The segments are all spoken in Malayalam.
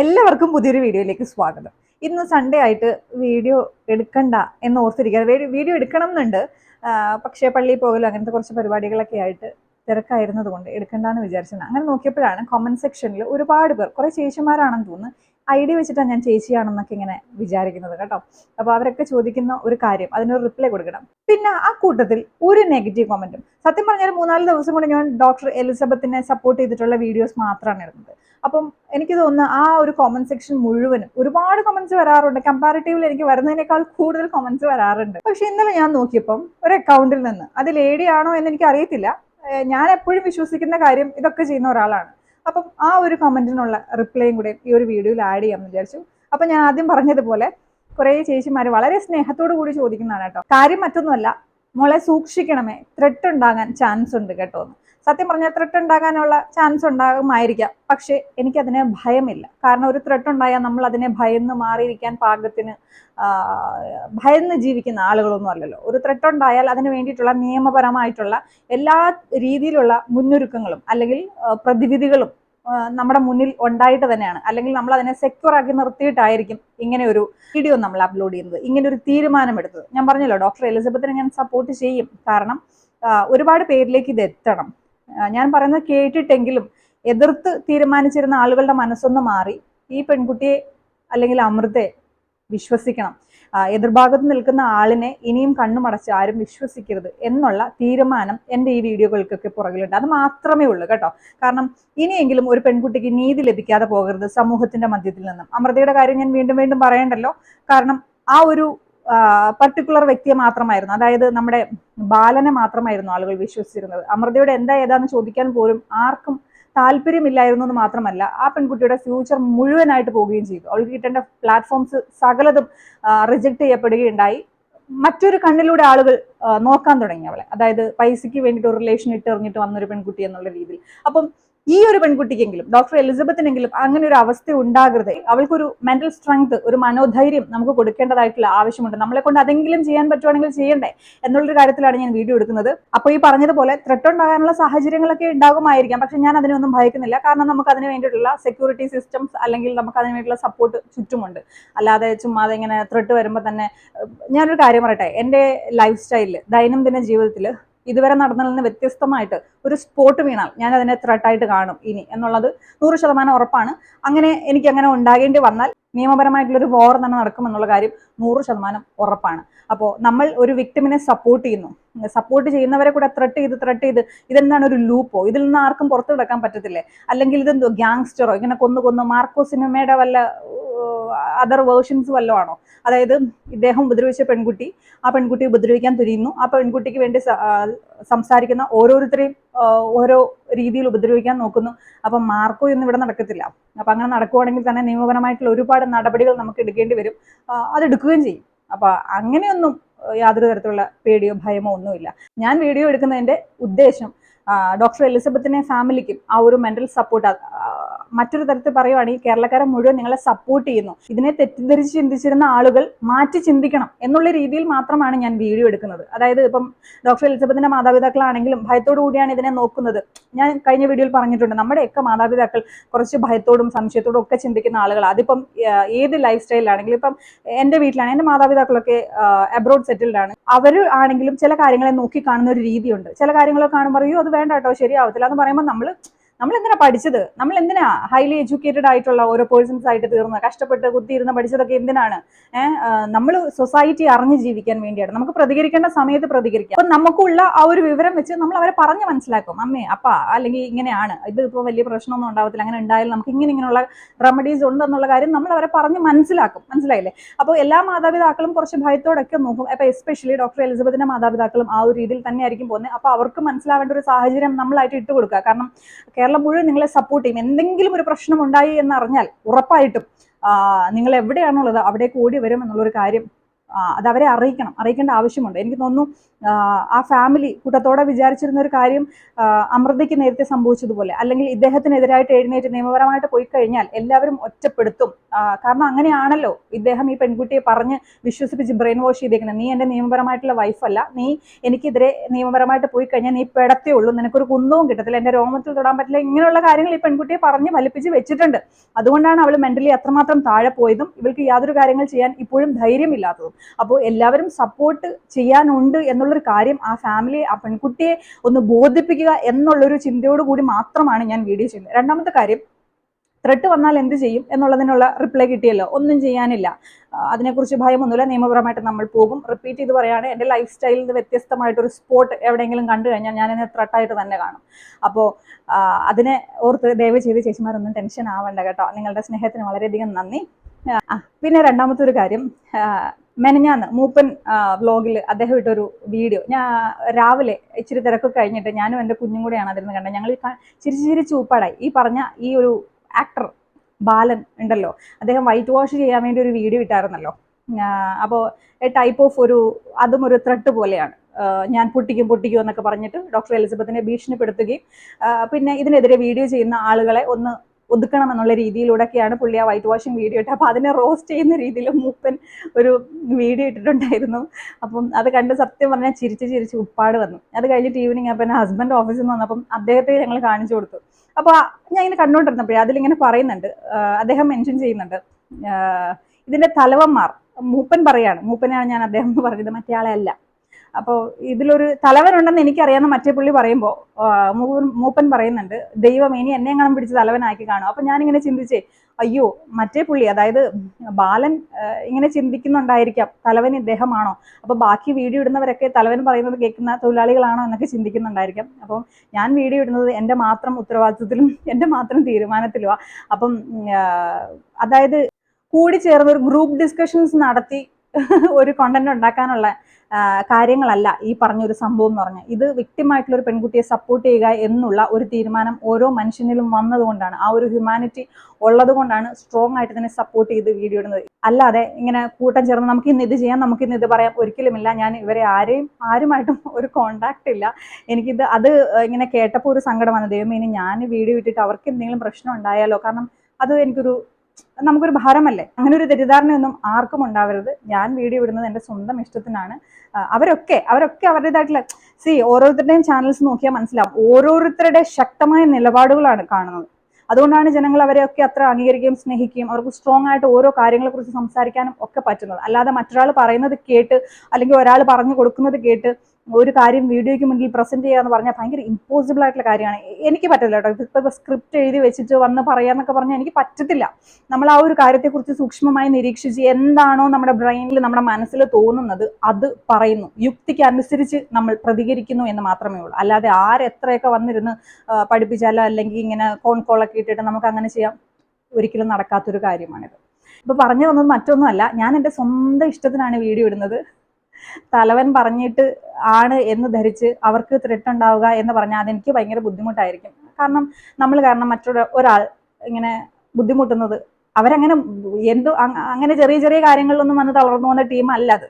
എല്ലാവർക്കും പുതിയൊരു വീഡിയോയിലേക്ക് സ്വാഗതം. ഇന്ന് സൺഡേ ആയിട്ട് വീഡിയോ എടുക്കണ്ട എന്ന് ഓർത്തിരിക്കുക വീഡിയോ എടുക്കണം എന്നുണ്ട് പക്ഷേ പള്ളിയിൽ പോകലും അങ്ങനത്തെ കുറച്ച് പരിപാടികളൊക്കെ ആയിട്ട് തിരക്കായിരുന്നത് കൊണ്ട് എടുക്കണ്ടെന്ന് വിചാരിച്ചത് അങ്ങനെ നോക്കിയപ്പോഴാണ് കമന്റ് സെക്ഷനിൽ ഒരുപാട് പേർ കുറേ ചേച്ചിമാരാണെന്ന് തോന്നുന്നു ഐഡിയ വെച്ചിട്ടാണ് ഞാൻ ചേച്ചിയാണെന്നൊക്കെ ഇങ്ങനെ വിചാരിക്കുന്നത് കേട്ടോ. അപ്പോൾ അവരൊക്കെ ചോദിക്കുന്ന ഒരു കാര്യം അതിനൊരു റിപ്ലൈ കൊടുക്കണം. പിന്നെ ആ കൂട്ടത്തിൽ ഒരു നെഗറ്റീവ് കമന്റും സത്യം പറഞ്ഞാൽ മൂന്നാൽ ദിവസം കൊണ്ട് ഞാൻ ഡോക്ടർ എലിസബത്തിനെ സപ്പോർട്ട് ചെയ്തിട്ടുള്ള വീഡിയോസ് മാത്രമാണ് ഇടുന്നത്. അപ്പം എനിക്ക് തോന്നുന്നു ആ ഒരു കോമന്റ് സെക്ഷൻ മുഴുവനും ഒരുപാട് കമന്റ്സ് വരാറുണ്ട്. കമ്പാരിറ്റീവ്ലി എനിക്ക് വരുന്നതിനേക്കാൾ കൂടുതൽ കമന്റ്സ് വരാറുണ്ട്. പക്ഷെ ഇന്നലെ ഞാൻ നോക്കിയപ്പം ഒരു അക്കൗണ്ടിൽ നിന്ന് അത് ലേഡി ആണോ എന്ന് എനിക്ക് അറിയത്തില്ല. ഞാൻ എപ്പോഴും വിശ്വസിക്കുന്ന കാര്യം ഇതൊക്കെ ചെയ്യുന്ന ഒരാളാണ്. അപ്പം ആ ഒരു കമന്റിനുള്ള റിപ്ലൈയും കൂടെ ഈ ഒരു വീഡിയോയിൽ ആഡ് ചെയ്യാമെന്ന് വിചാരിച്ചു. അപ്പം ഞാൻ ആദ്യം പറഞ്ഞതുപോലെ കുറേ ചേച്ചിമാർ വളരെ സ്നേഹത്തോടു കൂടി ചോദിക്കുന്നതാണ് കേട്ടോ. കാര്യം മറ്റൊന്നുമല്ല മോളെ സൂക്ഷിക്കണമേ. ത്രെട്ട് ഉണ്ടാകാൻ ചാൻസ് ഉണ്ട് കേട്ടോ എന്ന്. സത്യം പറഞ്ഞാൽ ത്രെട്ട് ഉണ്ടാകാനുള്ള ചാൻസ് ഉണ്ടാകുമായിരിക്കാം. പക്ഷേ എനിക്കതിന് ഭയമില്ല. കാരണം ഒരു ത്രെട്ട് ഉണ്ടായാൽ നമ്മൾ അതിനെ ഭയന്ന് മാറിയിരിക്കാൻ പാകത്തിന് ഭയന്ന് ജീവിക്കുന്ന ആളുകളൊന്നും അല്ലല്ലോ. ഒരു ത്രെട്ട് ഉണ്ടായാൽ അതിന് വേണ്ടിയിട്ടുള്ള നിയമപരമായിട്ടുള്ള എല്ലാ രീതിയിലുള്ള മുന്നൊരുക്കങ്ങളും അല്ലെങ്കിൽ പ്രതിവിധികളും നമ്മുടെ മുന്നിൽ ഉണ്ടായിട്ട് തന്നെയാണ്. അല്ലെങ്കിൽ നമ്മൾ അതിനെ സെക്യൂർ ആക്കി നിർത്തിയിട്ടായിരിക്കും ഇങ്ങനെ ഒരു വീഡിയോ നമ്മൾ അപ്ലോഡ് ചെയ്യുന്നത്. ഇങ്ങനെ ഒരു തീരുമാനമെടുത്തത് ഞാൻ പറഞ്ഞല്ലോ ഡോക്ടർ എലിസബത്തിനെ ഞാൻ സപ്പോർട്ട് ചെയ്യും. കാരണം ഒരുപാട് പേരിലേക്ക് ഇത് എത്തണം. ഞാൻ പറയുന്നത് കേട്ടിട്ടെങ്കിലും എതിർത്ത് തീരുമാനിച്ചിരുന്ന ആളുകളുടെ മനസ്സൊന്ന് മാറി ഈ പെൺകുട്ടിയെ അല്ലെങ്കിൽ അമൃതയെ വിശ്വസിക്കണം. എതിർഭാഗത്ത് നിൽക്കുന്ന ആളിനെ ഇനിയും കണ്ണുമടച്ച് ആരും വിശ്വസിക്കരുത് എന്നുള്ള തീരുമാനം എന്റെ ഈ വീഡിയോകൾക്കൊക്കെ പുറകിലുണ്ട്. അത് മാത്രമേ ഉള്ളൂ കേട്ടോ. കാരണം ഇനിയെങ്കിലും ഒരു പെൺകുട്ടിക്ക് നീതി ലഭിക്കാതെ പോകരുത് സമൂഹത്തിന്റെ മധ്യത്തിൽ നിന്നും. അമൃതയുടെ കാര്യം ഞാൻ വീണ്ടും വീണ്ടും പറയണ്ടല്ലോ. കാരണം ആ ഒരു പർട്ടിക്കുലർ വ്യക്തിയെ മാത്രമായിരുന്നു. അതായത് നമ്മുടെ ബാലനെ മാത്രമായിരുന്നു ആളുകൾ വിശ്വസിച്ചിരുന്നത്. അമൃതയുടെ എന്താ ഏതാന്ന് ചോദിക്കാൻ പോലും ആർക്കും താല്പര്യമില്ലായിരുന്നു എന്ന് മാത്രമല്ല ആ പെൺകുട്ടിയുടെ ഫ്യൂച്ചർ മുഴുവനായിട്ട് പോവുകയും ചെയ്തു. അവൾക്ക് കിട്ടേണ്ട പ്ലാറ്റ്ഫോംസ് സകലതും റിജക്ട് ചെയ്യപ്പെടുകയുണ്ടായി. മറ്റൊരു കണ്ണിലൂടെ ആളുകൾ നോക്കാൻ തുടങ്ങി അവളെ. അതായത് പൈസയ്ക്ക് വേണ്ടിയിട്ട് ഒരു റിലേഷൻ ഇട്ട് ഇട്ടെറിഞ്ഞിട്ട് വന്നൊരു പെൺകുട്ടി എന്നുള്ള രീതിയിൽ. അപ്പം ഈ ഒരു പെൺകുട്ടിക്കെങ്കിലും ഡോക്ടർ എലിസബത്തിനെങ്കിലും അങ്ങനെ ഒരു അവസ്ഥ ഉണ്ടാകരുത്. അവൾക്കൊരു മെന്റൽ സ്ട്രെങ്ത് ഒരു മനോധൈര്യം നമുക്ക് കൊടുക്കേണ്ടതായിട്ടുള്ള ആവശ്യമുണ്ട്. നമ്മളെ കൊണ്ട് അതെങ്കിലും ചെയ്യാൻ പറ്റുവാണെങ്കിൽ ചെയ്യണ്ടേ എന്നുള്ളൊരു കാര്യത്തിലാണ് ഞാൻ വീഡിയോ എടുക്കുന്നത്. അപ്പോൾ ഈ പറഞ്ഞതുപോലെ ത്രെട്ട് ഉണ്ടാകാനുള്ള സാഹചര്യങ്ങളൊക്കെ ഉണ്ടാകുമായിരിക്കാം. പക്ഷെ ഞാൻ അതിനൊന്നും ഭയക്കുന്നില്ല. കാരണം നമുക്ക് അതിന് വേണ്ടിയിട്ടുള്ള സെക്യൂരിറ്റി സിസ്റ്റംസ് അല്ലെങ്കിൽ നമുക്ക് അതിന് വേണ്ടിയിട്ടുള്ള സപ്പോർട്ട് ചുറ്റുമുണ്ട്. അല്ലാതെ ചുമ്മാ ഇങ്ങനെ ത്രെട്ട് വരുമ്പോൾ തന്നെ ഞാനൊരു കാര്യം പറയട്ടെ. എന്റെ ലൈഫ് സ്റ്റൈലിൽ ദൈനംദിന ജീവിതത്തിൽ ഇതുവരെ നടന്നതിൽ നിന്ന് വ്യത്യസ്തമായിട്ട് ഒരു സ്പോട്ട് വീണാൽ ഞാൻ അതിനെ ത്രെട്ടായിട്ട് കാണും ഇനി എന്നുള്ളത് നൂറ് ശതമാനം ഉറപ്പാണ്. അങ്ങനെ എനിക്ക് അങ്ങനെ ഉണ്ടാകേണ്ടി വന്നാൽ നിയമപരമായിട്ടുള്ള ഒരു വോർ തന്നെ നടക്കുമെന്നുള്ള കാര്യം നൂറ് ശതമാനം ഉറപ്പാണ്. അപ്പോൾ നമ്മൾ ഒരു വിക്ടിമിനെ സപ്പോർട്ട് ചെയ്യുന്നു. സപ്പോർട്ട് ചെയ്യുന്നവരെ കൂടെ ത്രെട്ട് ചെയ്ത് ത്രെട്ട് ചെയ്ത് ഇതെന്താണ് ഒരു ലൂപ്പോ ഇതിൽ നിന്ന് ആർക്കും പുറത്തു കിടക്കാൻ പറ്റത്തില്ലേ? അല്ലെങ്കിൽ ഇതെന്തോ ഗ്യാങ്സ്റ്ററോ ഇങ്ങനെ കൊന്നു കൊന്നു മാർക്കോ സിനിമയുടെ വല്ല അതർ വേർഷൻസ് വല്ലതും ആണോ അതായത് ഇദ്ദേഹം ഉപദ്രവിച്ച പെൺകുട്ടി ആ പെൺകുട്ടി ഉപദ്രവിക്കാൻ തുനിയുന്നു. ആ പെൺകുട്ടിക്ക് വേണ്ടി സംസാരിക്കുന്ന ഓരോരുത്തരെയും ഓരോ രീതിയിൽ ഉപദ്രവിക്കാൻ നോക്കുന്നു. അപ്പം മാർക്കോ ഒന്നും ഇവിടെ നടക്കത്തില്ല. അപ്പം അങ്ങനെ നടക്കുവാണെങ്കിൽ തന്നെ നിയമപരമായിട്ടുള്ള ഒരുപാട് നടപടികൾ നമുക്ക് എടുക്കേണ്ടി വരും. അതെടുക്കുകയും ചെയ്യും. അപ്പം അങ്ങനെയൊന്നും യാതൊരു തരത്തിലുള്ള പേടിയോ ഭയമോ ഒന്നുമില്ല. ഞാൻ വീഡിയോ എടുക്കുന്നതിന്റെ ഉദ്ദേശം ഡോക്ടർ എലിസബത്തിനെ ഫാമിലിക്കും ആ ഒരു മെന്റൽ സപ്പോർട്ട് മറ്റൊരു തരത്തിൽ പറയുവാണെങ്കിൽ കേരളക്കാരെ മുഴുവൻ നിങ്ങളെ സപ്പോർട്ട് ചെയ്യുന്നു. ഇതിനെ തെറ്റിദ്ധരിച്ച് ചിന്തിച്ചിരുന്ന ആളുകൾ മാറ്റി ചിന്തിക്കണം എന്നുള്ള രീതിയിൽ മാത്രമാണ് ഞാൻ വീഡിയോ എടുക്കുന്നത്. അതായത് ഇപ്പം ഡോക്ടർ എലിസബത്തിന്റെ മാതാപിതാക്കളാണെങ്കിലും ഭയത്തോടു കൂടിയാണ് ഇതിനെ നോക്കുന്നത്. ഞാൻ കഴിഞ്ഞ വീഡിയോയിൽ പറഞ്ഞിട്ടുണ്ട് നമ്മുടെയൊക്കെ മാതാപിതാക്കൾ കുറച്ച് ഭയത്തോടും സംശയത്തോടും ഒക്കെ ചിന്തിക്കുന്ന ആളുകളാണ് അതിപ്പം ഏത് ലൈഫ് സ്റ്റൈലിലാണെങ്കിലും ഇപ്പം എന്റെ വീട്ടിലാണ് എന്റെ മാതാപിതാക്കളൊക്കെ അബ്രോഡ് സെറ്റിൽഡ് ആണ്. അവർ ആണെങ്കിലും ചില കാര്യങ്ങളെ നോക്കി കാണുന്ന ഒരു രീതിയുണ്ട്. ചില കാര്യങ്ങളൊക്കെ കാണുമ്പോൾ അയ്യോ അത് വേണ്ട കേട്ടോ ശരിയാവത്തില്ല എന്ന് പറയുമ്പോൾ നമ്മൾ നമ്മൾ എന്തിനാ പഠിച്ചത്? നമ്മൾ എന്തിനാ ഹൈലി എഡ്യൂക്കേറ്റഡ് ആയിട്ടുള്ള ഓരോ പേഴ്സൺസ് ആയിട്ട് തീർന്ന് കഷ്ടപ്പെട്ട് കുത്തിയിരുന്ന് പഠിച്ചതൊക്കെ എന്തിനാണ്? നമ്മൾ സൊസൈറ്റി അറിഞ്ഞ് ജീവിക്കാൻ വേണ്ടിയാണ്. നമുക്ക് പ്രതികരിക്കേണ്ട സമയത്ത് പ്രതികരിക്കാം. അപ്പൊ നമുക്കുള്ള ആ ഒരു വിവരം വെച്ച് നമ്മൾ അവരെ പറഞ്ഞ് മനസ്സിലാക്കും. അമ്മേ അപ്പ അല്ലെങ്കിൽ ഇങ്ങനെയാണ്. ഇത് ഇപ്പോൾ വലിയ പ്രശ്നമൊന്നും ഉണ്ടാവത്തില്ല. അങ്ങനെ ഉണ്ടായാലും നമുക്ക് ഇങ്ങനെ ഇങ്ങനെയുള്ള റെമഡീസ് ഉണ്ടെന്നുള്ള കാര്യം നമ്മൾ അവരെ പറഞ്ഞ് മനസ്സിലാക്കും. മനസ്സിലായില്ലേ? അപ്പോൾ എല്ലാ മാതാപിതാക്കളും കുറച്ച് ഭയത്തോടൊക്കെ നോക്കും. അപ്പൊ എസ്പെഷ്യലി ഡോക്ടർ എലിസബത്തിന്റെ മാതാപിതാക്കളും ആ ഒരു രീതിയിൽ തന്നെയായിരിക്കും പോകുന്നത്. അപ്പൊ അവർക്ക് മനസ്സിലാവേണ്ട ഒരു സാഹചര്യം നമ്മളായിട്ട് ഇട്ട് കൊടുക്കുക കാരണം കേരളം മുഴുവൻ നിങ്ങളെ സപ്പോർട്ട് ചെയ്യും. എന്തെങ്കിലും ഒരു പ്രശ്നം ഉണ്ടായി എന്ന് അറിഞ്ഞാൽ ഉറപ്പായിട്ടും നിങ്ങൾ എവിടെയാണുള്ളത് അവിടേക്ക് ഓടി വരും എന്നുള്ളൊരു കാര്യം അത് അവരെ അറിയിക്കണം അറിയിക്കേണ്ട ആവശ്യമുണ്ട്. എനിക്ക് തോന്നുന്നു ആ, ഫാമിലി കൂട്ടത്തോടെ വിചാരിച്ചിരുന്ന ഒരു കാര്യം അമൃതയ്ക്ക് നേരത്തെ സംഭവിച്ചതുപോലെ അല്ലെങ്കിൽ ഇദ്ദേഹത്തിനെതിരായിട്ട് എഴുന്നേറ്റ് നിയമപരമായിട്ട് പോയി കഴിഞ്ഞാൽ എല്ലാവരും ഒറ്റപ്പെടുത്തും. കാരണം അങ്ങനെയാണല്ലോ ഇദ്ദേഹം ഈ പെൺകുട്ടിയെ പറഞ്ഞ് വിശ്വസിപ്പിച്ച് ബ്രെയിൻ വാഷ് ചെയ്തേക്കുന്നത് നീ എന്റെ നിയമപരമായിട്ടുള്ള വൈഫല്ല നീ എനിക്കെതിരെ നിയമപരമായിട്ട് പോയി കഴിഞ്ഞാൽ നീ പെടത്തേ ഉള്ളൂ നിനക്കൊരു കുന്തവും കിട്ടത്തില്ല എന്റെ രോമത്തിൽ തൊടാൻ പറ്റില്ല ഇങ്ങനെയുള്ള കാര്യങ്ങൾ ഈ പെൺകുട്ടിയെ പറഞ്ഞ് വലിപ്പിച്ച് വെച്ചിട്ടുണ്ട്. അതുകൊണ്ടാണ് അവൾ മെന്റലി അത്രമാത്രം താഴെ പോയതും ഇവൾക്ക് യാതൊരു കാര്യങ്ങൾ ചെയ്യാൻ ഇപ്പോഴും ധൈര്യമില്ലാത്തതും. അപ്പോൾ എല്ലാവരും സപ്പോർട്ട് ചെയ്യാനുണ്ട് എന്നുള്ളൊരു കാര്യം ആ ഫാമിലിയെ ആ പെൺകുട്ടിയെ ഒന്ന് ബോധിപ്പിക്കുക എന്നുള്ളൊരു ചിന്തയോട് കൂടി മാത്രമാണ് ഞാൻ വീഡിയോ ചെയ്യുന്നത്. രണ്ടാമത്തെ കാര്യം ത്രെട്ട് വന്നാൽ എന്ത് ചെയ്യും എന്നുള്ളതിനുള്ള റിപ്ലൈ കിട്ടിയല്ലോ. ഒന്നും ചെയ്യാനില്ല. അതിനെക്കുറിച്ച് ഭയമൊന്നുമില്ല നിയമപരമായിട്ട് നമ്മൾ പോകും. റിപ്പീറ്റ് ചെയ്ത് പറയുകയാണ് എന്റെ ലൈഫ് സ്റ്റൈലിൽ നിന്ന് വ്യത്യസ്തമായിട്ടൊരു സ്പോട്ട് എവിടെയെങ്കിലും കണ്ടു കഴിഞ്ഞാൽ ഞാൻ ത്രട്ടായിട്ട് തന്നെ കാണും. അപ്പോൾ അതിനെ ഓർത്ത് ദയവ് ചെയ്ത് ചേച്ചിമാരൊന്നും ടെൻഷൻ ആവണ്ട കേട്ടോ. നിങ്ങളുടെ സ്നേഹത്തിന് വളരെയധികം നന്ദി. പിന്നെ രണ്ടാമത്തെ ഒരു കാര്യം മെനഞ്ഞാന്ന് മൂപ്പൻ വ്ലോഗിൽ അദ്ദേഹം ഇട്ടൊരു വീഡിയോ ഞാൻ രാവിലെ ഇച്ചിരി തിരക്കൊക്കെ കഴിഞ്ഞിട്ട് ഞാനും എന്റെ കുഞ്ഞും കൂടെയാണ് അതിൽ നിന്ന് കണ്ടത്. ഞങ്ങൾ ചിരിച്ച് ചിരിച്ച് ഉപ്പാടായി ഈ പറഞ്ഞ ഈ ഒരു ആക്ടർ ബാലൻ ഉണ്ടല്ലോ അദ്ദേഹം വൈറ്റ് വാഷ് ചെയ്യാൻ വേണ്ടി ഒരു വീഡിയോ ഇട്ടായിരുന്നല്ലോ. അപ്പോൾ ടൈപ്പ് ഓഫ് ഒരു അതും ഒരു ത്രെട്ട് പോലെയാണ്. ഞാൻ പൊട്ടിക്കും പൊട്ടിക്കും എന്നൊക്കെ പറഞ്ഞിട്ട് ഡോക്ടർ എലിസബത്തിനെ ഭീഷണിപ്പെടുത്തുകയും പിന്നെ ഇതിനെതിരെ വീഡിയോ ചെയ്യുന്ന ആളുകളെ ഒന്ന് ഒതുക്കണം എന്നുള്ള രീതിയിലൂടെയൊക്കെയാണ് പുള്ളി ആ വൈറ്റ് വാഷിംഗ് വീഡിയോ ഇട്ടത്. അപ്പോൾ അതിനെ റോസ്റ്റ് ചെയ്യുന്ന രീതിയിൽ മൂപ്പൻ ഒരു വീഡിയോ ഇട്ടിട്ടുണ്ടായിരുന്നു. അപ്പം അത് കണ്ട് സത്യം പറഞ്ഞാൽ ചിരിച്ച് ചിരിച്ച് ഉപ്പാട് വന്നു. അത് കഴിഞ്ഞിട്ട് ഈവനിങ് അപ്പം എന്റെ ഹസ്ബൻഡ് ഓഫീസിൽ നിന്ന് വന്നപ്പം അദ്ദേഹത്തെ ഞങ്ങൾ കാണിച്ചു കൊടുത്തു. അപ്പോൾ ഞാൻ ഇങ്ങനെ കണ്ടുകൊണ്ടിരുന്നപ്പോഴേ അതിലിങ്ങനെ പറയുന്നുണ്ട്. അദ്ദേഹം മെൻഷൻ ചെയ്യുന്നുണ്ട്. ഇതിന്റെ തലവന്മാർ മൂപ്പൻ പറയാണ്. മൂപ്പനാണ് ഞാൻ അദ്ദേഹം പറഞ്ഞത് മറ്റേ ആളെ അല്ല. അപ്പോൾ ഇതിലൊരു തലവനുണ്ടെന്ന് എനിക്കറിയാമെന്ന് മറ്റേ പുള്ളി പറയുമ്പോൾ മൂപ്പൻ പറയുന്നുണ്ട് ദൈവം ഇനി എന്നെ കാണാൻ പിടിച്ച് തലവനാക്കി കാണും. അപ്പോൾ ഞാനിങ്ങനെ ചിന്തിച്ചേ അയ്യോ മറ്റേ പുള്ളി അതായത് ബാലൻ ഇങ്ങനെ ചിന്തിക്കുന്നുണ്ടായിരിക്കാം തലവൻ ഇദ്ദേഹമാണോ? അപ്പോൾ ബാക്കി വീഡിയോ ഇടുന്നവരൊക്കെ തലവൻ പറയുന്നത് കേൾക്കുന്ന തൊഴിലാളികളാണോ എന്നൊക്കെ ചിന്തിക്കുന്നുണ്ടായിരിക്കാം. അപ്പം ഞാൻ വീഡിയോ ഇടുന്നത് എന്റെ മാത്രം ഉത്തരവാദിത്വത്തിലും എന്റെ മാത്രം തീരുമാനത്തിലുമാണ് അപ്പം അതായത് കൂടി ചേർന്ന് ഒരു ഗ്രൂപ്പ് ഡിസ്കഷൻസ് നടത്തി ഒരു കണ്ടന്റ് ഉണ്ടാക്കാനുള്ള കാര്യങ്ങളല്ല ഈ പറഞ്ഞൊരു സംഭവം എന്ന് പറഞ്ഞാൽ. ഇത് വ്യക്തിമായിട്ടുള്ള ഒരു പെൺകുട്ടിയെ സപ്പോർട്ട് ചെയ്യുക എന്നുള്ള ഒരു തീരുമാനം ഓരോ മനുഷ്യനിലും വന്നതുകൊണ്ടാണ്. ആ ഒരു ഹ്യൂമാനിറ്റി ഉള്ളത് കൊണ്ടാണ് സ്ട്രോങ് ആയിട്ട് ഇതിനെ സപ്പോർട്ട് ചെയ്ത് വീഡിയോ ഇടുന്നത്. അല്ലാതെ ഇങ്ങനെ കൂട്ടം ചേർന്ന് നമുക്ക് ഇന്ന് ഇത് ചെയ്യാം നമുക്ക് ഇന്ന് ഇത് പറയാം ഒരിക്കലുമില്ല. ഞാൻ ഇവരെ ആരെയും ആരുമായിട്ടും ഒരു കോണ്ടാക്ട് ഇല്ല. എനിക്കിത് അത് ഇങ്ങനെ കേട്ടപ്പോൾ ഒരു സങ്കടം വന്നു. ദൈവമേ ഇനി ഞാൻ വീഡിയോ ഇട്ടിട്ട് അവർക്ക് എന്തെങ്കിലും പ്രശ്നം ഉണ്ടായാലോ? കാരണം അത് എനിക്കൊരു നമുക്കൊരു ഭാരമല്ലേ? അങ്ങനെ ഒരു തെറ്റിദ്ധാരണയൊന്നും ആർക്കും ഉണ്ടാവരുത്. ഞാൻ വീഡിയോ ഇടുന്നത് എന്റെ സ്വന്തം ഇഷ്ടത്തിനാണ്. അവരൊക്കെ അവരൊക്കെ അവരുടേതായിട്ടുള്ള സി ഓരോരുത്തരുടെയും ചാനൽസ് നോക്കിയാൽ മനസ്സിലാവും. ഓരോരുത്തരുടെ ശക്തമായ നിലപാടുകളാണ് കാണുന്നത്. അതുകൊണ്ടാണ് ജനങ്ങൾ അവരെയൊക്കെ അത്ര അംഗീകരിക്കുകയും സ്നേഹിക്കുകയും അവർക്ക് സ്ട്രോങ് ആയിട്ട് ഓരോ കാര്യങ്ങളെക്കുറിച്ച് സംസാരിക്കാനും ഒക്കെ പറ്റുന്നത്. അല്ലാതെ മറ്റൊരാൾ പറയുന്നത് കേട്ട് അല്ലെങ്കിൽ ഒരാൾ പറഞ്ഞു കൊടുക്കുന്നത് കേട്ട് ഒരു കാര്യം വീഡിയോയ്ക്ക് മുന്നിൽ പ്രസന്റ് ചെയ്യുക എന്ന് പറഞ്ഞാൽ ഭയങ്കര ഇമ്പോസിബിൾ ആയിട്ടുള്ള കാര്യമാണ്. എനിക്ക് പറ്റില്ല കേട്ടോ. ഇപ്പൊ സ്ക്രിപ്റ്റ് എഴുതി വെച്ചിട്ട് വന്ന് പറയാന്നൊക്കെ പറഞ്ഞാൽ എനിക്ക് പറ്റത്തില്ല. നമ്മൾ ആ ഒരു കാര്യത്തെക്കുറിച്ച് സൂക്ഷ്മമായി നിരീക്ഷിച്ച് എന്താണോ നമ്മുടെ ബ്രെയിനിൽ നമ്മുടെ മനസ്സിൽ തോന്നുന്നത് അത് പറയുന്നു. യുക്തിക്ക് അനുസരിച്ച് നമ്മൾ പ്രതികരിക്കുന്നു എന്ന് മാത്രമേ ഉള്ളൂ. അല്ലാതെ ആരെത്രയൊക്കെ വന്നിരുന്ന് പഠിപ്പിച്ചാലോ അല്ലെങ്കിൽ ഇങ്ങനെ ഫോൺ കോളൊക്കെ ഇട്ടിട്ട് നമുക്ക് അങ്ങനെ ചെയ്യാം. ഒരിക്കലും നടക്കാത്തൊരു കാര്യമാണിത്. ഇപ്പൊ പറഞ്ഞു വന്നത് മറ്റൊന്നുമല്ല. ഞാൻ എന്റെ സ്വന്തം ഇഷ്ടത്തിനാണ് വീഡിയോ ഇടുന്നത്. തലവൻ പറഞ്ഞിട്ട് ആണ് എന്ന് ധരിച്ച് അവർക്ക് ത്രെട്ട് ഉണ്ടാവുക എന്ന് പറഞ്ഞാൽ അതെനിക്ക് ഭയങ്കര ബുദ്ധിമുട്ടായിരിക്കും. കാരണം നമ്മൾ കാരണം മറ്റൊരു ഒരാൾ ഇങ്ങനെ ബുദ്ധിമുട്ടുന്നത് അവരങ്ങനെ എന്തോ അങ്ങനെ ചെറിയ ചെറിയ കാര്യങ്ങളിലൊന്നും വന്ന് തളർന്നു പോകുന്ന ടീം അല്ല അത്.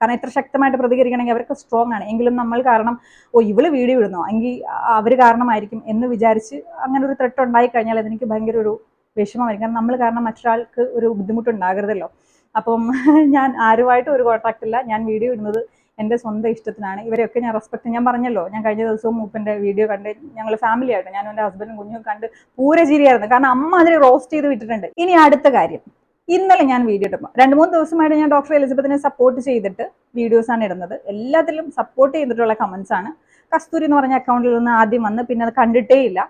കാരണം ഇത്ര ശക്തമായിട്ട് പ്രതികരിക്കണമെങ്കിൽ അവർക്ക് സ്ട്രോങ് ആണ്. എങ്കിലും നമ്മൾ കാരണം ഓ ഇവൾ വീഡിയോ ഇടുന്നോ എങ്കിൽ അവർ കാരണമായിരിക്കും എന്ന് വിചാരിച്ച് അങ്ങനെ ഒരു ത്രെട്ട് ഉണ്ടായി കഴിഞ്ഞാൽ അതെനിക്ക് ഭയങ്കര ഒരു വിഷമമായിരിക്കും. കാരണം നമ്മൾ കാരണം മറ്റൊരാൾക്ക് ഒരു ബുദ്ധിമുട്ടുണ്ടാകരുതല്ലോ. അപ്പം ഞാൻ ആരുമായിട്ടും ഒരു കോൺടാക്ട് ഇല്ല. ഞാൻ വീഡിയോ ഇടുന്നത് എന്റെ സ്വന്തം ഇഷ്ടത്തിനാണ്. ഇവരെയൊക്കെ ഞാൻ റെസ്പെക്ട് ഞാൻ പറഞ്ഞല്ലോ. ഞാൻ കഴിഞ്ഞ ദിവസവും മൂപ്പന്റെ വീഡിയോ കണ്ട് ഞങ്ങൾ ഫാമിലി ആയിട്ട് ഞാനും എന്റെ ഹസ്ബൻഡും കുഞ്ഞും കണ്ട് പൂരചിരിയായിരുന്നു കാരണം അമ്മ അതിനെ റോസ്റ്റ് ചെയ്ത് വിട്ടിട്ടുണ്ട്. ഇനി അടുത്ത കാര്യം. ഇന്നലെ ഞാൻ വീഡിയോ ഇടുമ്പോൾ രണ്ട് മൂന്ന് ദിവസമായിട്ട് ഞാൻ ഡോക്ടർ എലിസബത്തിനെ സപ്പോർട്ട് ചെയ്തിട്ട് വീഡിയോസാണ് ഇടുന്നത്. എല്ലാത്തിലും സപ്പോർട്ട് ചെയ്തിട്ടുള്ള കമൻസ് ആണ്. കസ്തൂരി എന്ന് പറഞ്ഞ അക്കൗണ്ടിൽ നിന്ന് ആദ്യം വന്ന് പിന്നെ അത് കണ്ടിട്ടേ ഇല്ല.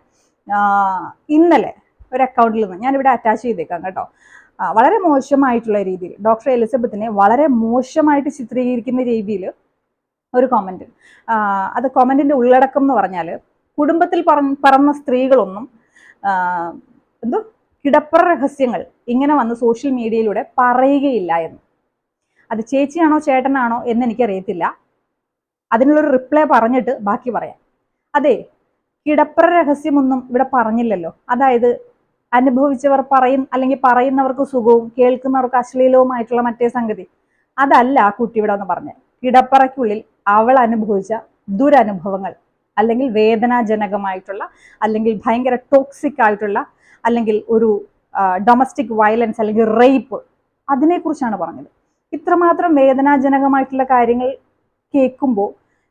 ഇന്നലെ ഒരു അക്കൗണ്ടിൽ നിന്ന് ഞാനിവിടെ അറ്റാച്ച് ചെയ്തേക്കാം കേട്ടോ. വളരെ മോശമായിട്ടുള്ള രീതിയിൽ ഡോക്ടർ എലിസബത്തിനെ വളരെ മോശമായിട്ട് ചിത്രീകരിക്കുന്ന രീതിയിൽ ഒരു കോമന്റ് അത് കോമന്റിന്റെ ഉള്ളടക്കം എന്ന് പറഞ്ഞാൽ കുടുംബത്തിൽ പറ- പറന്ന സ്ത്രീകളൊന്നും എന്തോ കിടപ്പറ രഹസ്യങ്ങൾ ഇങ്ങനെ വന്ന് സോഷ്യൽ മീഡിയയിലൂടെ പറയുകയില്ല എന്ന്. അത് ചേച്ചിയാണോ ചേട്ടനാണോ എന്ന് എനിക്കറിയത്തില്ല. അതിനുള്ളൊരു റിപ്ലൈ പറഞ്ഞിട്ട് ബാക്കി പറയാം. അതെ കിടപ്പറ രഹസ്യമൊന്നും ഇവിടെ പറഞ്ഞില്ലല്ലോ. അതായത് അനുഭവിച്ചവർ പറയും അല്ലെങ്കിൽ പറയുന്നവർക്ക് സുഖവും കേൾക്കുന്നവർക്ക് അശ്ലീലവുമായിട്ടുള്ള മറ്റേ സംഗതി. അതല്ല ആ കുട്ടി ഇവിടെ എന്ന് പറഞ്ഞത്. കിടപ്പറയ്ക്കുള്ളിൽ അവൾ അനുഭവിച്ച ദുരനുഭവങ്ങൾ അല്ലെങ്കിൽ വേദനാജനകമായിട്ടുള്ള അല്ലെങ്കിൽ ഭയങ്കര ടോക്സിക് ആയിട്ടുള്ള അല്ലെങ്കിൽ ഒരു ഡൊമസ്റ്റിക് വയലൻസ് അല്ലെങ്കിൽ റേപ്പ് അതിനെക്കുറിച്ചാണ് പറഞ്ഞത്. ഇത്രമാത്രം വേദനാജനകമായിട്ടുള്ള കാര്യങ്ങൾ കേൾക്കുമ്പോൾ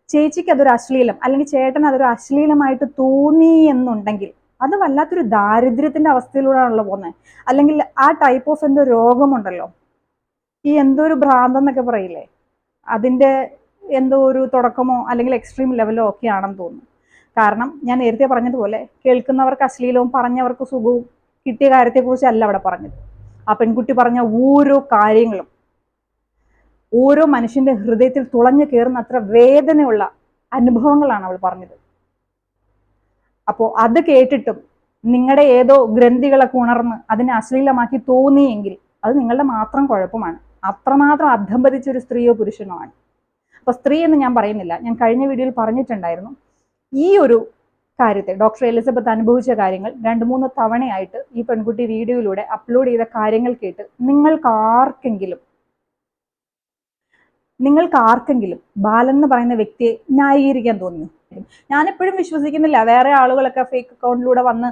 ചേച്ചിക്ക് അതൊരു അശ്ലീലം അല്ലെങ്കിൽ ചേട്ടൻ അതൊരു അശ്ലീലമായിട്ട് തോന്നി എന്നുണ്ടെങ്കിൽ അത് വല്ലാത്തൊരു ദാരിദ്ര്യത്തിന്റെ അവസ്ഥയിലൂടെയാണല്ലോ പോകുന്നത് അല്ലെങ്കിൽ ആ ടൈപ്പ് ഓഫ് എന്തോ രോഗമുണ്ടല്ലോ. ഈ എന്തോ ഒരു ഭ്രാന്തം എന്നൊക്കെ പറയില്ലേ? അതിന്റെ എന്തോ ഒരു തുടക്കമോ അല്ലെങ്കിൽ എക്സ്ട്രീം ലെവലോ ഒക്കെ ആണെന്ന് തോന്നുന്നു. കാരണം ഞാൻ നേരത്തെ പറഞ്ഞതുപോലെ കേൾക്കുന്നവർക്ക് അശ്ലീലവും പറഞ്ഞവർക്ക് സുഖവും കിട്ടിയ കാര്യത്തെക്കുറിച്ചല്ല അവിടെ പറഞ്ഞത്. ആ പെൺകുട്ടി പറഞ്ഞ ഓരോ കാര്യങ്ങളും ഓരോ മനുഷ്യന്റെ ഹൃദയത്തിൽ തുളഞ്ഞു കയറുന്ന അത്ര വേദനയുള്ള അനുഭവങ്ങളാണ് അവൾ പറഞ്ഞത്. അപ്പോൾ അത് കേട്ടിട്ടും നിങ്ങളുടെ ഏതോ ഗ്രന്ഥികളൊക്കെ ഉണർന്ന് അതിനെ അശ്ലീലമാക്കി തോന്നിയെങ്കിൽ അത് നിങ്ങളുടെ മാത്രം കുഴപ്പമാണ്. അത്രമാത്രം അധംബരിച്ച ഒരു സ്ത്രീയോ പുരുഷനോ ആണ്. അപ്പൊ സ്ത്രീ എന്ന് ഞാൻ പറയുന്നില്ല. ഞാൻ കഴിഞ്ഞ വീഡിയോയിൽ പറഞ്ഞിട്ടുണ്ടായിരുന്നു. ഈ ഒരു കാര്യത്തെ ഡോക്ടർ എലിസബത്ത് അനുഭവിച്ച കാര്യങ്ങൾ രണ്ട് മൂന്ന് തവണയായിട്ട് ഈ പെൺകുട്ടി വീഡിയോയിലൂടെ അപ്ലോഡ് ചെയ്ത കാര്യങ്ങൾ കേട്ട് നിങ്ങൾക്ക് ആർക്കെങ്കിലും നിങ്ങൾക്ക് ആർക്കെങ്കിലും ബാലൻ എന്ന് പറയുന്ന വ്യക്തിയെ ന്യായീകരിക്കാൻ തോന്നിയോ ഞാനെപ്പോഴും വിശ്വസിക്കുന്നില്ല. വേറെ ആളുകളൊക്കെ ഫേക്ക് അക്കൗണ്ടിലൂടെ വന്ന്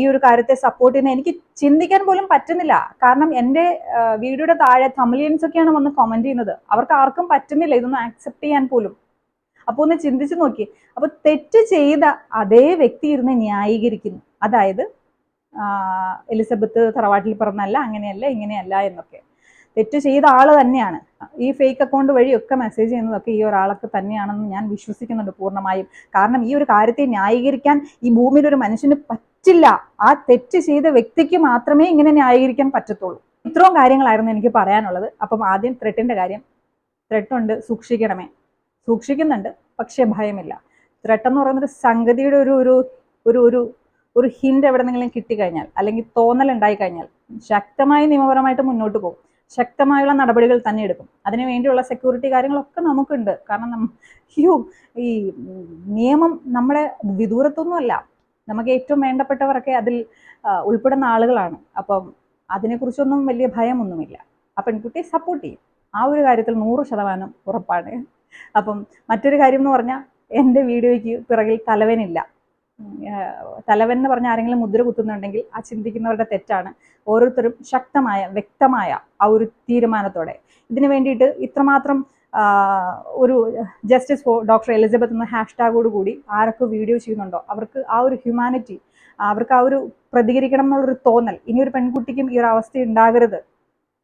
ഈ ഒരു കാര്യത്തെ സപ്പോർട്ട് ചെയ്യുന്ന എനിക്ക് ചിന്തിക്കാൻ പോലും പറ്റുന്നില്ല. കാരണം എന്റെ വീഡിയോയുടെ താഴെ തമിലിയൻസ് ഒക്കെയാണ് വന്ന് കമന്റ് ചെയ്യുന്നത്. അവർക്ക് ആർക്കും പറ്റുന്നില്ല ഇതൊന്നും ആക്സെപ്റ്റ് ചെയ്യാൻ പോലും. അപ്പോൾ ഒന്ന് ചിന്തിച്ചു നോക്കി. അപ്പോൾ തെറ്റ് ചെയ്ത അതേ വ്യക്തി ഇരുന്ന് ന്യായീകരിക്കുന്നു. അതായത് എലിസബത്ത് തറവാട്ടിൽ പറഞ്ഞല്ല അങ്ങനെയല്ല ഇങ്ങനെയല്ല എന്നൊക്കെ. തെറ്റ് ചെയ്ത ആൾ തന്നെയാണ്. ഈ ഫേക്ക് അക്കൗണ്ട് വഴി ഒക്കെ മെസ്സേജ് ചെയ്യുന്നതൊക്കെ ഈ ഒരാളൊക്കെ തന്നെയാണെന്ന് ഞാൻ വിശ്വസിക്കുന്നുണ്ട് പൂർണമായും. കാരണം ഈ ഒരു കാര്യത്തെ ന്യായീകരിക്കാൻ ഈ ഭൂമിയിൽ ഒരു മനുഷ്യന് പറ്റില്ല. ആ തെറ്റ് ചെയ്ത വ്യക്തിക്ക് മാത്രമേ ഇങ്ങനെ ന്യായീകരിക്കാൻ പറ്റത്തുള്ളൂ. ഇത്രയും കാര്യങ്ങളായിരുന്നു എനിക്ക് പറയാനുള്ളത്. അപ്പം ആദ്യം ത്രെട്ടിന്റെ കാര്യം. ത്രെട്ടുണ്ട് സൂക്ഷിക്കണമേ. സൂക്ഷിക്കുന്നുണ്ട് പക്ഷേ ഭയമില്ല. ത്രെട്ട് എന്ന് പറയുന്നൊരു സംഗതിയുടെ ഒരു ഒരു ഒരു ഒരു ഒരു ഹിന്റ് എവിടെന്നെങ്കിലും കിട്ടിക്കഴിഞ്ഞാൽ അല്ലെങ്കിൽ തോന്നൽ ഉണ്ടായി കഴിഞ്ഞാൽ ശക്തമായി നിയമപരമായിട്ട് മുന്നോട്ട് പോകും. ശക്തമായുള്ള നടപടികൾ തന്നെ എടുക്കും. അതിനു വേണ്ടിയുള്ള സെക്യൂരിറ്റി കാര്യങ്ങളൊക്കെ നമുക്കുണ്ട്. കാരണം ഈ നിയമം നമ്മുടെ വിദൂരത്തൊന്നുമല്ല. നമുക്ക് ഏറ്റവും വേണ്ടപ്പെട്ടവരൊക്കെ അതിൽ ഉൾപ്പെടുന്ന ആളുകളാണ്. അപ്പം അതിനെക്കുറിച്ചൊന്നും വലിയ ഭയമൊന്നുമില്ല. ആ പെൺകുട്ടിയെ സപ്പോർട്ട് ചെയ്യും. ആ ഒരു കാര്യത്തിൽ നൂറ് ശതമാനം ഉറപ്പാണ്. അപ്പം മറ്റൊരു കാര്യം എന്ന് പറഞ്ഞാൽ എന്റെ വീഡിയോയ്ക്ക് പിറകിൽ തലവനില്ല. തലവൻ എന്ന് പറഞ്ഞ ആരെങ്കിലും മുദ്ര കുത്തുന്നുണ്ടെങ്കിൽ ആ ചിന്തിക്കുന്നവരുടെ തെറ്റാണ്. ഓരോരുത്തരും ശക്തമായ വ്യക്തമായ ആ ഒരു തീരുമാനത്തോടെ. ഇതിനു വേണ്ടിയിട്ട് ഇത്രമാത്രം ഒരു ജസ്റ്റിസ് ഡോക്ടർ എലിസബത്ത് എന്ന ഹാഷ്ടാഗോട് കൂടി ആരൊക്കെ വീഡിയോ ചെയ്യുന്നുണ്ടോ അവർക്ക് ആ ഒരു ഹ്യൂമാനിറ്റി അവർക്ക് ആ ഒരു പ്രതികരിക്കണം എന്നുള്ളൊരു തോന്നൽ ഇനി ഒരു പെൺകുട്ടിക്കും ഈ ഒരു അവസ്ഥ ഉണ്ടാകരുത്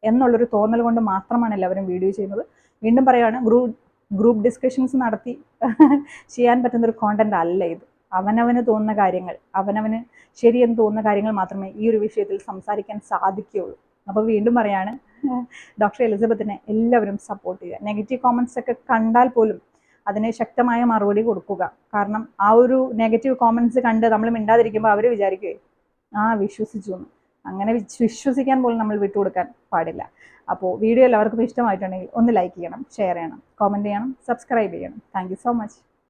എന്നുള്ളൊരു തോന്നൽ കൊണ്ട് മാത്രമാണ് എല്ലാവരും വീഡിയോ ചെയ്യുന്നത്. വീണ്ടും പറയുകയാണ് ഗ്രൂപ്പ് ഗ്രൂപ്പ് ഡിസ്കഷൻസ് നടത്തി ചെയ്യാൻ പറ്റുന്ന ഒരു കോണ്ടന്റ് അല്ല ഇത്. അവനവന് തോന്നുന്ന കാര്യങ്ങൾ അവനവന് ശരിയെന്ന് തോന്നുന്ന കാര്യങ്ങൾ മാത്രമേ ഈ ഒരു വിഷയത്തിൽ സംസാരിക്കാൻ സാധിക്കുകയുള്ളൂ. അപ്പോൾ വീണ്ടും പറയാണ് ഡോക്ടർ എലിസബത്തിനെ എല്ലാവരും സപ്പോർട്ട് ചെയ്യുക. നെഗറ്റീവ് കോമൻസ് ഒക്കെ കണ്ടാൽ പോലും അതിനെ ശക്തമായ മറുപടി കൊടുക്കുക. കാരണം ആ ഒരു നെഗറ്റീവ് കോമൻസ് കണ്ട് നമ്മൾ മിണ്ടാതിരിക്കുമ്പോൾ അവർ വിചാരിക്കുകയെ ആ വിശ്വസിച്ചു എന്ന്. അങ്ങനെ വിശ്വസിക്കാൻ പോലും നമ്മൾ വിട്ടുകൊടുക്കാൻ പാടില്ല. അപ്പോൾ വീഡിയോ എല്ലാവർക്കും ഇഷ്ടമായിട്ടുണ്ടെങ്കിൽ ഒന്ന് ലൈക്ക് ചെയ്യണം ഷെയർ ചെയ്യണം കോമന്റ് ചെയ്യണം സബ്സ്ക്രൈബ് ചെയ്യണം. Thank so much